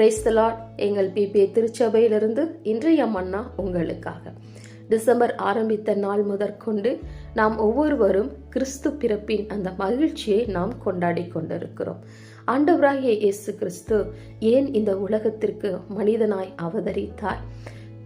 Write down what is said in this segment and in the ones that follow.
Praise the Lord எங்கள் PPI திருச்சபையிலிருந்து இன்றைய மன்னா உங்களுக்காக. டிசம்பர் ஆரம்பித்த நாள் முதற்கொண்டு நாம் ஒவ்வொருவரும் கிறிஸ்து பிறப்பின் அந்த மகிழ்ச்சியை நாம் கொண்டாடி கொண்டிருக்கிறோம். ஆண்டவராகிய இயேசு கிறிஸ்து ஏன் இந்த உலகத்திற்கு மனிதனாய் அவதரித்தார்?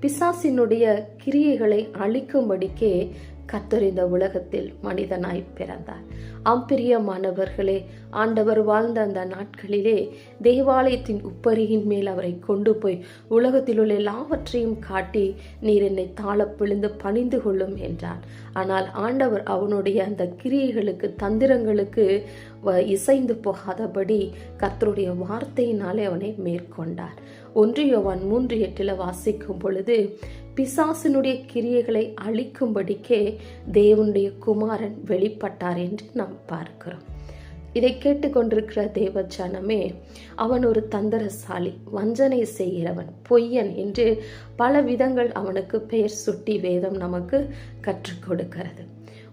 பிசாசினுடைய கிரியைகளை அழிக்கும்படிக்கே கத்தர் இந்த உலகத்தில் மனிதனாய் பிறந்தார். ஆம்பிரியமானவர்களே ஆண்டவர் வாழ்ந்த அந்த நாட்களிலே தேவாலயத்தின் உப்பரியின் மேல் அவரை கொண்டு போய் உலகத்தில் உள்ள எல்லாவற்றையும் காட்டி நீர் என்னை தாழ பிழிந்து பணிந்து கொள்ளும் என்றான் ஆனால் ஆண்டவர் அவனுடைய அந்த கிரியைகளுக்கு தந்திரங்களுக்கு இசைந்து போகாதபடி கர்த்தருடைய வார்த்தையினாலே அவனை மேற்கொண்டார். ஒன்று யோவான் மூன்று எட்டில் வாசிக்கும் பொழுது பிசாசினுடைய கிரியைகளை அழிக்கும்படிக்கே தேவனுடைய குமாரன் வெளிப்பட்டார் என்று நாம் பார்க்கிறோம். இதை கேட்டுக்கொண்டிருக்கிற தேவ ஜனமே அவன் ஒரு தந்திரசாலி வஞ்சனை செய்கிறவன் பொய்யன் என்று பல விதங்கள் அவனுக்கு பெயர் சுட்டி வேதம் நமக்கு கற்றுக் கொடுக்கிறது.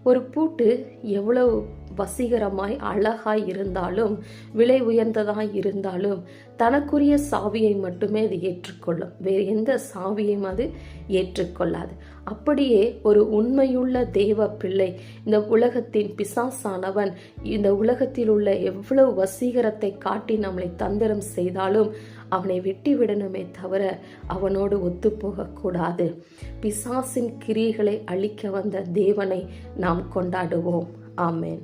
ஒரு பூட்டு எவ்வளவு வசீகரமாய் அழகாய் இருந்தாலும் விலை உயர்ந்ததாய் இருந்தாலும் தனக்குரிய சாவியை மட்டுமே அது ஏற்றுக்கொள்ளும். வேறு எந்த சாவியையும் அது ஏற்றுக்கொள்ளாது. அப்படியே ஒரு உண்மையுள்ள தேவ பிள்ளை இந்த உலகத்தின் பிசாசானவன் இந்த உலகத்தில் உள்ள எவ்வளவு வசீகரத்தை காட்டி நம்மளை தந்திரம் செய்தாலும் அவனை வெட்டி விடணுமே தவிர அவனோடு ஒத்துப்போகக்கூடாது. பிசாசின் கிரிகளை அழிக்க வந்த தேவனை நாம் கொண்டாடுவோம். ஆமேன்.